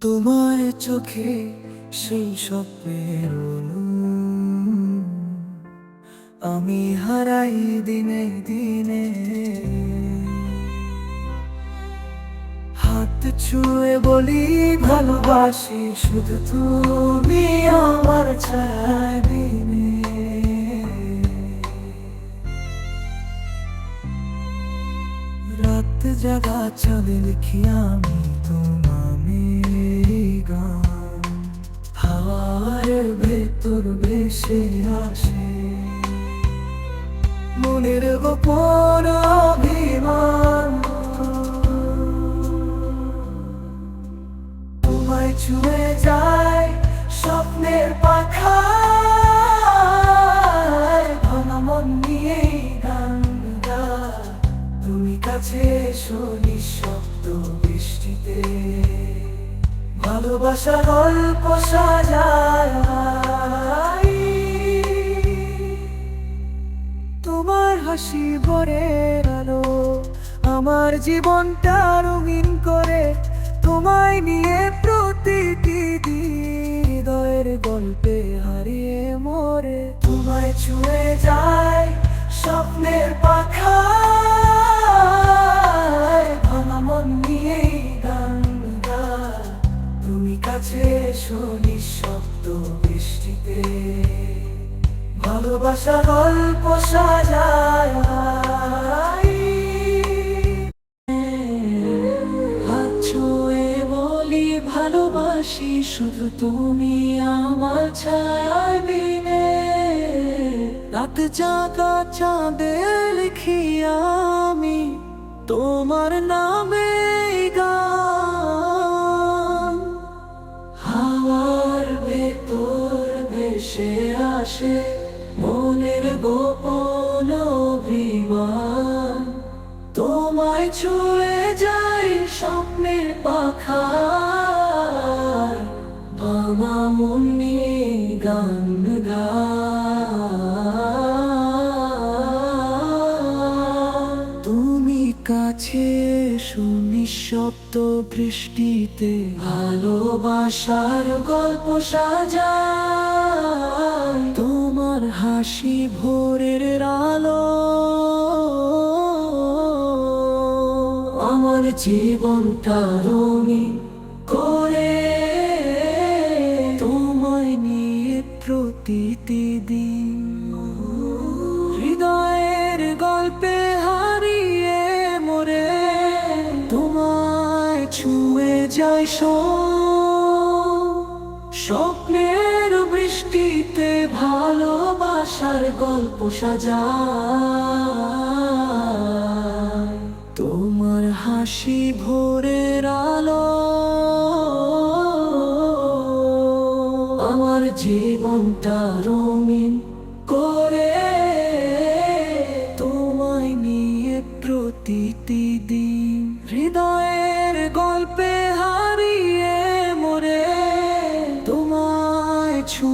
তোমার চোখে সেই স্বপ্নের আমি হারাই দিনে দিনে। হাত ছুঁয়ে বলি, ভালোবাসি শুধু তুমি আমার ছায় রাত জাগা চলে লিখি আমি তোমামে গান হাওয়ার ভেতর বেশে আসে মনের গোপন অভিমান তোমায় ছুঁয়ে যায় স্বপ্নের পাখায় ভাঙা মন নিয়ে গান তুমি কাছে এসো নিঃশব্দ বৃষ্টিতে। ভালোবাসা গল্প সাজায়। তোমার হাসি ভরে আলো আমার জীবনটা রঙিন করে তোমায় নিয়ে প্রতিটি দিন হৃদয়ের গল্পে হারিয়ে মরে। তোমায় ছুঁয়ে যায় নিঃশব্দ বৃষ্টিতে। ভালোবাসা গল্প সাজায়। হাত বলি, ভালোবাসি শুধু তুমি আমার ছায় বিনে রাত জাগা চাঁদে লিখি আমি তোমার নামে। আসে মনের গোপন অভিমান তোমায় ছুঁয়ে যাই স্বপ্নের পাখা ভাঙা মুন্নি গান গায়। কাছে সুনিঃশব্দ বৃষ্টিতে। ভালোবাসার গল্প সাজা তোমার হাসি ভোরের আলো। আমার জীবনটা রঙিন। ছুঁয়ে যায় সব। স্বপ্নের বৃষ্টিতে ভালোবাসার গল্প সাজায়। তোমার হাসি ভোরের আলো। আমার জীবনটা রঙিন করে। প্রতিটি দিন হৃদয়ের গল্পে হারিয়ে মোরে তোমায় ছু